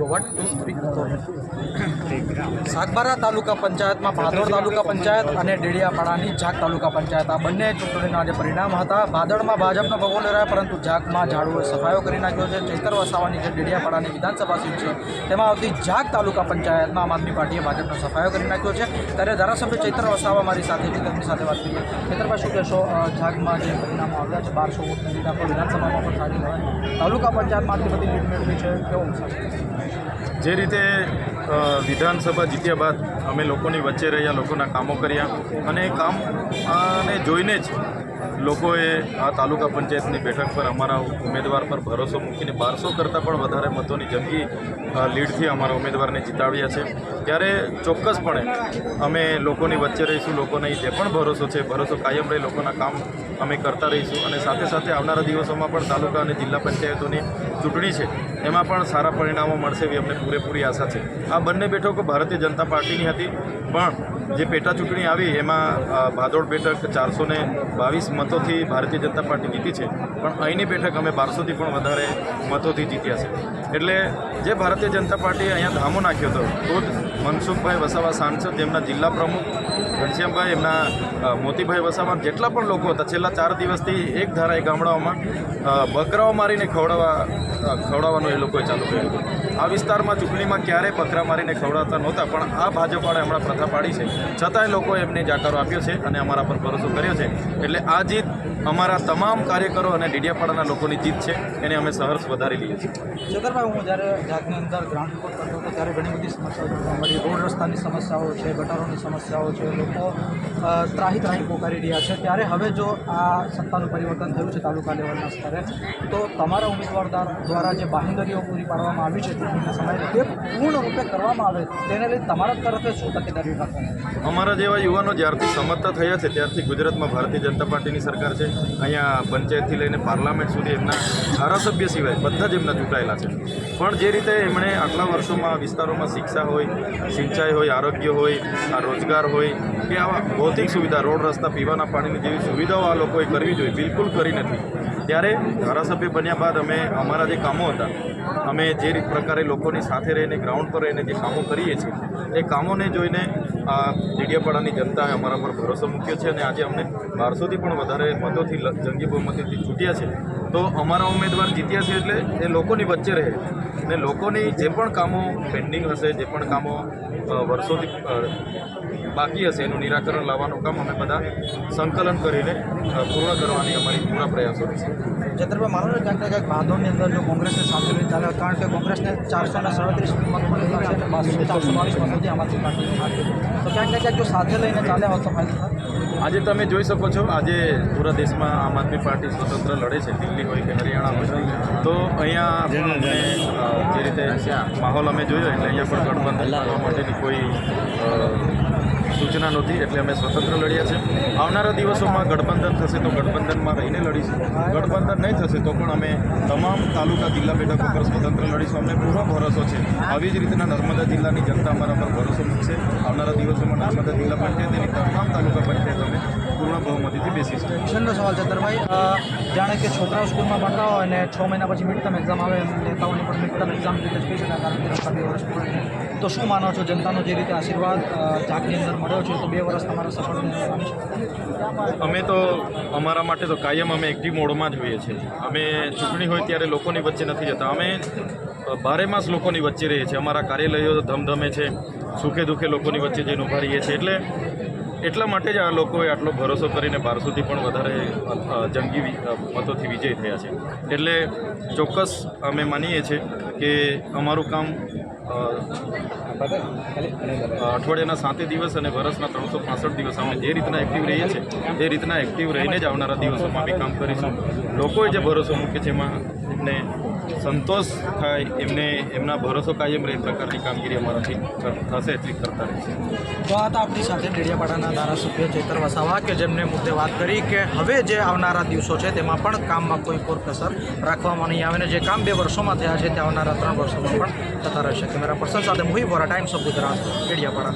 Go. One two three Sagbara taluka પંચાયતમાં ભાદોડ તાલુકા પંચાયત અને ડેડિયાપાડાની જાગ તાલુકા પંચાયત. આ બંને ચૂંટણીના જે પરિણામ હતા. ભાદળમાં ભાજપનો ભગવો લહેરાયો, પરંતુ ઝાકમાં ઝાડુએ સફાયો કરી નાખ્યો છે. ચૈતર વસાવાની જે ડેડિયાપાડાની વિધાનસભા સીટ છે, તેમાં આવતી જાગ તાલુકા પંચાયતમાં આમ આદમી પાર્ટીએ ભાજપનો સફાયો કરી નાખ્યો છે. ત્યારે ધારાસભ્ય ચૈતર વસાવા મારી સાથે છે. તેમની સાથે વાત કરીએ. ચૈતરભાઈ શું કહેશો? ઝાકમાં જે પરિણામો આવ્યા છે, બારસો વોટની લીડ વિધાનસભામાં પણ સારી તાલુકા પંચાયતમાં આટલી બધી લીડ મેળવી છે, કેવું છે? જે રીતે વિધાનસભા જીત્યા બાદ અમે લોકોની વચ્ચે રહ્યા, લોકોના કામો કર્યા અને એ કામ ને જોઈને જ લોકોએ આ તાલુકા પંચાયતની બેઠક પર અમારા ઉમેદવાર પર ભરોસો મૂકીને બારસો કરતાં પણ વધારે મતોની જંગી લીડથી અમારા ઉમેદવારને જીતાડ્યા છે. ત્યારે ચોક્કસપણે અમે લોકોની વચ્ચે રહીશું, લોકોને જે પણ ભરોસો છે, ભરોસો કાયમ રહે, લોકોના કામ અમે કરતા રહીશું અને સાથે સાથે આવનારા દિવસોમાં પણ તાલુકા અને જિલ્લા પંચાયતોની ચૂંટણી છે, એમાં પણ સારા પરિણામો મળશે એવી અમને પૂરેપૂરી આશા છે. આ બંને બેઠકો ભારતીય જનતા પાર્ટીની હતી, પણ જે પેટા ચૂંટણી આવી એમાં ભાદોડ બેઠક ચારસો ને બાવીસ મતોથી ભારતીય જનતા પાર્ટી જીતી છે, પણ અહીંની બેઠક અમે બારસોથી પણ વધારે મતોથી જીત્યા છે. એટલે જે ભારતીય જનતા પાર્ટીએ અહીંયા ધામો નાખ્યો હતો, ખુદ મનસુખભાઈ વસાવા સાંસદ, તેમના જિલ્લા પ્રમુખ ઘનશ્યામભાઈ, એમના મોતીભાઈ વસાવા જેટલા પણ લોકો હતા, છેલ્લા ચાર દિવસથી એક ધારા એ ગામડાઓમાં બકરાઓ મારીને ખવડાવવા ખવડાવવાનું એ લોકોએ ચાલુ કર્યું આ વિસ્તારમાં ચૂંટણીમાં ક્યારેય બકરા મારીને ખવડાવતા નહોતા, પણ આ ભાજપાળે હમણાં પ્રથા પાડી છે. છતાંય લોકોએ એમને જાકારો આપ્યો છે અને અમારા પર ભરોસો કર્યો છે. એટલે આ જીત અમારા તમામ કાર્યકરો અને ડીડિયાપાડાના લોકોની જીત છે. એને અમે સહર્ષ વધારી લઈએ છીએ. ચેતરભાઈ હું જ્યારે જાગની અંદર ગ્રાઉન્ડ રિપોર્ટ કરતો હતો ત્યારે ઘણી બધી સમસ્યાઓ જોવા મળી. રોડ રસ્તાની સમસ્યાઓ છે ગટરોની સમસ્યાઓ છે લોકો ત્રાહી ત્રાહી પોકારી રહ્યા છે. ત્યારે હવે જો આ સત્તાનું પરિવર્તન થયું છે તાલુકા લેવલના સ્તરે તો તમારા ઉમેદવાર દ્વારા જે બાહેંધરીઓ પૂરી પાડવામાં આવી છે ચૂંટણીના સમયે તે પૂર્ણ રૂપે કરવામાં આવે તેને લઈને તમારા તરફે શું તકેદારી રાખવાની? અમારા જેવા યુવાનો જ્યારથી સમર્થ થયા છે ત્યારથી ગુજરાતમાં ભારતીય જનતા પાર્ટીની સરકાર છે. અહીંયા પંચાયતથી લઈને પાર્લામેન્ટ સુધી એમના ધારાસભ્ય સિવાય બધા જ એમના ચૂંટાયેલા છે. પણ જે રીતે એમણે આટલા વર્ષોમાં વિસ્તારોમાં શિક્ષા હોય, સિંચાઈ હોય, આરોગ્ય હોય, આ રોજગાર હોય, કે આવા ભૌતિક સુવિધા, રોડ રસ્તા, પીવાના પાણીની જેવી સુવિધાઓ આ લોકોએ કરવી જોઈએ, બિલકુલ કરી નથી. ત્યારે ધારાસભ્ય બન્યા બાદ અમે અમારા જે કામો હતા, અમે જે રીત પ્રકારે લોકોની સાથે રહીને ગ્રાઉન્ડ પર રહીને જે કામો કરીએ છીએ, એ કામોને જોઈને આ ડેડિયાપાડાની જનતાએ અમારા પર ભરોસો મૂક્યો છે અને આજે અમને બારસોથી પણ વધારે મતોથી જંગી બહુમતીથી છૂટ્યા છે. તો અમારા ઉમેદવાર જીત્યા છે એટલે એ લોકોની વચ્ચે રહે ને લોકોની જે પણ કામો પેન્ડિંગ હશે, જે પણ કામો વર્ષોથી બાકી હશે, એનું નિરાકરણ લાવવાનું કામ અમે બધા સંકલન કરીને પૂર્ણ કરવાની અમારી પૂરા પ્રયાસો રહેશે ચેતરભાઈ માનો ને ક્યાંક ક્યાંક ભાદોડની અંદર જો કોંગ્રેસને લઈને ચાલે, કારણ કે કોંગ્રેસને ચારસો ને સડત્રીસ મત ચારસો બાવીસ મતોથી આમ આદમી પાર્ટીની હાર થઈ. તો ક્યાંક ને ક્યાંક જો સાથે લઈને ચાલે હોત તો? ફાયદો થાય આજે તમે જોઈ શકો છો આજે પૂરા દેશમાં આમ આદમી પાર્ટી સ્વતંત્ર લડે છે દિલ્હી હોય કે હરિયાણા હોય. તો અહીંયા પણ અમને જે રીતે માહોલ અમે જોયો એટલે અહીંયા પણ ગઠબંધન કરવા માટેની કોઈ સૂચના નહોતી એટલે અમે સ્વતંત્ર લડ્યા છે. આવનારા દિવસોમાં ગઠબંધન થશે તો ગઠબંધનમાં રહીને લડીશું. ગઠબંધન નહીં થશે તો પણ અમે તમામ તાલુકા જિલ્લા બેઠકો પર સ્વતંત્ર લડીશું. અમને પૂરો ભરોસો છે. આવી જ રીતના નર્મદા જિલ્લાની જનતા અમારા પર ભરોસો મૂકશે. આવનારા દિવસોમાં નર્મદા જિલ્લા પંચાયતની તમામ તાલુકા પંચાયત અમે પૂર્ણ બહુમતીથી બેસીશું. છેલ્લો સવાલ અ, જાણે કે છોકરાઓ સ્કૂલમાં ભણતા હોય અને છ મહિના પછી મિડ ટર્મ એક્ઝામ આવે નેતાઓની પણ મિડ ટર્મ એક્ઝામ શકાય કારણ કે તો શું માનો છો? જનતાનો જે રીતે આશીર્વાદ જાગની અંદર મળ્યો છે, તો બે વર્ષ તમારા સફળ અમે તો અમારા માટે તો કાયમ અમે એક્ટિવ મોડમાં જ હોઈએ છીએ. અમે ચૂંટણી હોય ત્યારે લોકોની વચ્ચે નથી જતા. અમે બારે માસ લોકોની વચ્ચે રહીએ છીએ. અમારા કાર્યાલયો ધમધમે છે, સુખે દુઃખે લોકોની વચ્ચે જઈને ઊભા રહીએ છીએ. એટલે એટલા માટે જ આ લોકોએ આટલો ભરોસો કરીને બારસોથી પણ વધારે જંગી મતોથી વિજય થયા છે. એટલે ચોક્કસ અમે માનીએ છીએ કે અમારું કામ અઠવાડિયાના સાતે દિવસ અને વર્ષના ત્રણસો પાસઠ દિવસ અમે જે રીતના એક્ટિવ રહીએ છીએ, એ રીતના એક્ટિવ રહીને જ આવનારા દિવસોમાં બી કામ કરીશું. લોકોએ જે ભરોસો મૂકે છે એમાં એમને સંતોષ થાય એમને, એમના ભરોસો કાયમ રહે પ્રકારની કામગીરી અમારાથી થશે એટલી કરતા રહીશું. તો આ આપણી સાથે ડેડિયાપાડાના ધારાસભ્ય ચેતર વસાવા કે જેમને મુદ્દે વાત કરી કે હવે જે આવનારા દિવસો છે તેમાં પણ કામમાં કોઈ કોરકસર રાખવામાં નહીં આવે ને જે કામ બે વર્ષોમાં થયા છે તે આવનારા ત્રણ વર્ષોમાં પણ થતા રહેશે. કેમેરા પર્સન સાથે મોહી વોરા ટાઈમ્સ ઓફ ગુજરાત ડેડિયાપાડા.